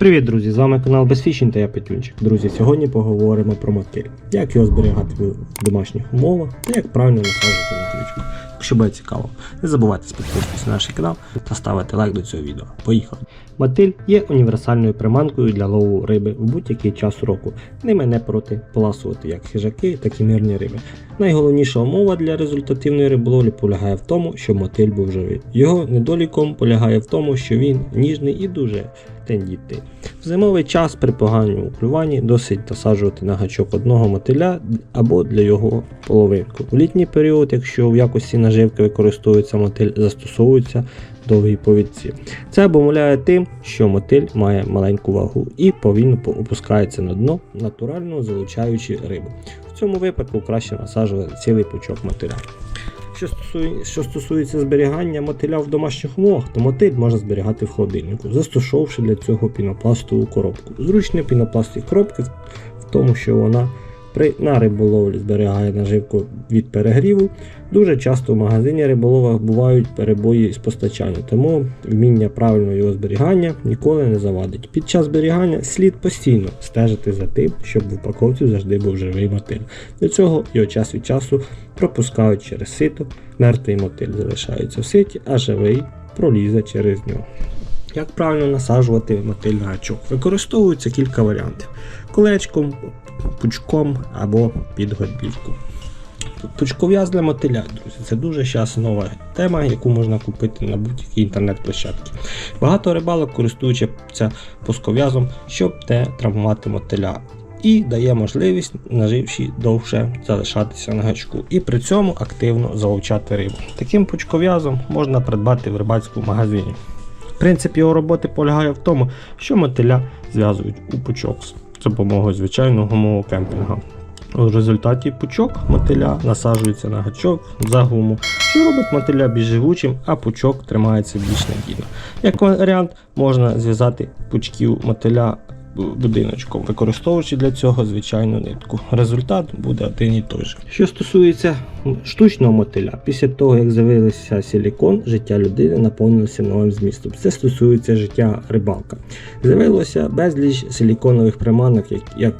Привіт, друзі! З вами канал Безфішінг та я Петюнчик. Друзі, сьогодні поговоримо про мотиль, як його зберігати в домашніх умовах та як правильно насаджувати на крючку. Якщо буде цікаво, не забувайте підписуватися на наш канал та ставити лайк до цього відео. Поїхали! Мотиль є універсальною приманкою для лову риби в будь-який час року. Ними не проти поласувати як хижаки, так і мирні риби. Найголовніша умова для результативної риболовлі полягає в тому, щоб мотиль був живий. Його недоліком полягає в тому, що він ніжний і дуже тендітний. В зимовий час при поганому клюванні досить насаджувати на гачок одного мотиля або для його половинку. В літній період, якщо в якості наживки використовується мотиль, застосовуються довгі повідці. Це обумовляє тим, що мотиль має маленьку вагу і повільно опускається на дно, натурально залучаючи рибу. В цьому випадку краще насаджувати цілий пучок мотиля. Що стосує- що стосується зберігання мотиля в домашніх умовах, то мотиль можна зберігати в холодильнику, застосовувавши для цього пінопластову коробку. Зручні пінопластові коробки в тому, що вона при, на риболовлі зберігає наживку від перегріву. Дуже часто в магазині риболовах бувають перебої з постачанням, тому вміння правильного його зберігання ніколи не завадить. Під час зберігання слід постійно стежити за тим, щоб в упаковці завжди був живий мотиль. До цього його час від часу пропускають через сито, мертвий мотиль залишається в ситі, а живий пролізе через нього. Як правильно насаджувати мотиль на гачок? Використовується кілька варіантів: колечком, пучком або під годівку. Пучков'яз для мотиля, друзі, це дуже зараз нова тема, яку можна купити на будь-якій інтернет-площадці. Багато рибалок користуються пусков'язом, щоб не травмувати мотиля. І дає можливість наживші довше залишатися на гачку і при цьому активно залучати рибу. Таким пучков'язом можна придбати в рибацькому магазині. Принцип його роботи полягає в тому, що мотиля зв'язують у пучок з допомогою звичайного гумового кемпінга. У результаті пучок мотиля насаджується на гачок за гуму, що робить мотиля більш живучим, а пучок тримається більш надійно. Як варіант, можна зв'язати пучків мотиля будиночком, використовуючи для цього звичайну нитку. Результат буде один і той же. Що стосується штучного мотиля, після того як з'явився силікон, життя людини наповнилося новим змістом. Це стосується життя рибалка. З'явилося безліч силіконових приманок, як,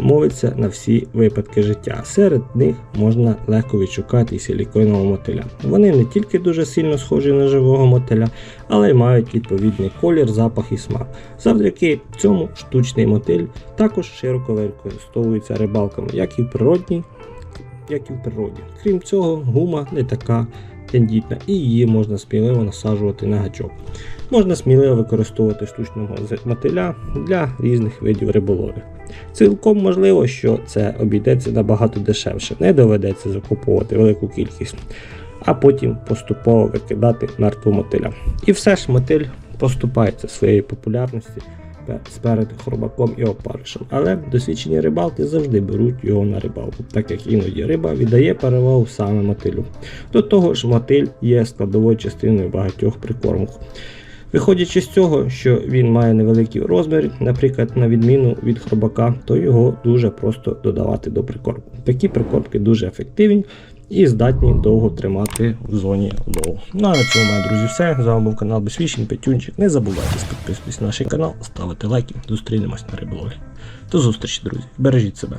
мовиться на всі випадки життя. Серед них можна легко відшукати і силіконового мотиля. Вони не тільки дуже сильно схожі на живого мотиля, але й мають відповідний колір, запах і смак. Завдяки цьому штучний мотиль також широко використовується рибалками, як і в природній, як і в природі. Крім цього, гума не така тендітна і її можна сміливо насаджувати на гачок. Можна сміливо використовувати штучного мотиля для різних видів риболовлі. Цілком можливо, що це обійдеться набагато дешевше, не доведеться закуповувати велику кількість, а потім поступово викидати мертву мотиля. І все ж мотиль поступається своєї популярності пе- сперед хробаком і опаришем. Але досвідчені рибалки завжди беруть його на рибалку, так як іноді риба віддає перевагу саме мотилю. До того ж, мотиль є складовою частиною багатьох прикормок. Виходячи з цього, що він має невеликий розмір, наприклад, на відміну від хробака, то його дуже просто додавати до прикормки. Такі прикормки дуже ефективні і здатні довго тримати в зоні лоу. Ну на цьому, мої друзі, все. З вами був канал Безфішінг, Петюнчик. Не забувайте підписуватись на наш канал, ставити лайки. Зустрінемось на риболовлі. До зустрічі, друзі. Бережіть себе.